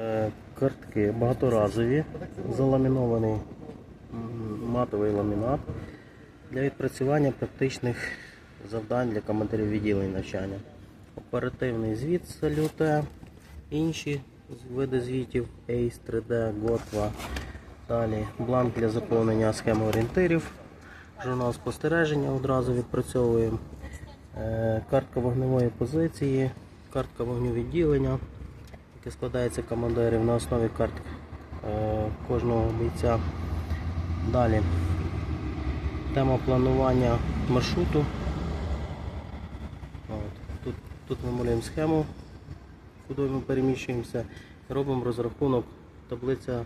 Е, Картки багаторазові, заламінований матовий ламінат для відпрацювання практичних завдань для командирів відділень навчання. Оперативний звіт салюте, інші види звітів ACE, 3D, Готва. Далі бланк для заповнення схеми орієнтирів, журнал спостереження одразу відпрацьовуємо. Е, Картка вогневої позиції, картка вогню відділення, яке складається командирів на основі карт е, кожного бійця. Далі тема планування маршруту. От. Тут, тут ми малюємо схему, куди ми переміщуємося, робимо розрахунок таблиця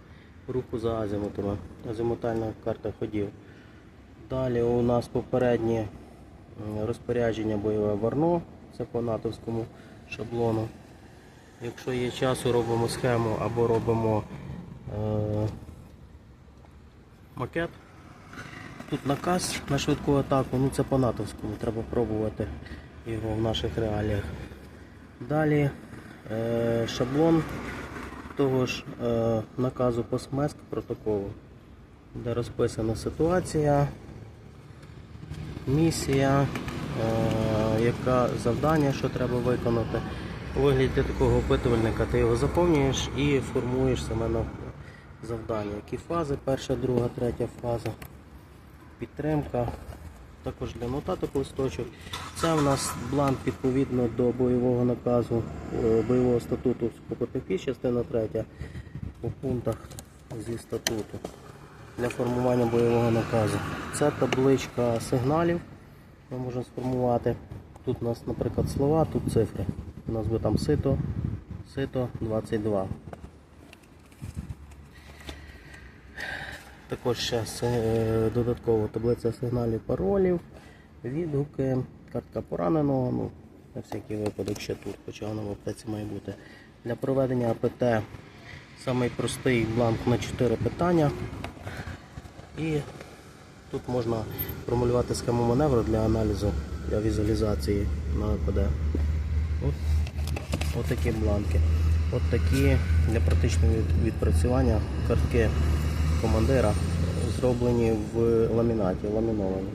руху за азимутами, азимутальна карта ходів. Далі у нас попереднє розпорядження бойове варно, це по натовському шаблону. Якщо є часу, робимо схему або робимо е, макет. Тут наказ на швидку атаку, ну це по натовському, треба пробувати його в наших реаліях. Далі е, шаблон того ж е, наказу по СМЕСК протоколу, де розписана ситуація, місія, е, яка завдання, що треба виконати. У вигляді такого опитувальника ти його заповнюєш і формуєш саме на завдання. Які фази, перша, друга, третя фаза, підтримка. Також для нотаток листочок. Це у нас бланк відповідно до бойового наказу, е, бойового статуту Сухопутних частина 3 по пунктах зі статуту для формування бойового наказу. Це табличка сигналів. Ми можемо сформувати. Тут у нас, наприклад, слова, тут цифри. Нас би там сито, сито 22. Також ще е, додатково таблиця сигналів паролів, відгуки, картка пораненого, ну, на всякий випадок ще тут, хоча вона в аптеці має бути. Для проведення АПТ самий простий бланк на 4 питання. І тут можна промалювати схему маневру для аналізу, для візуалізації на АПД. От, от такі бланки. От такі для практичного відпрацювання картки командира зроблені в ламінаті, ламіновані.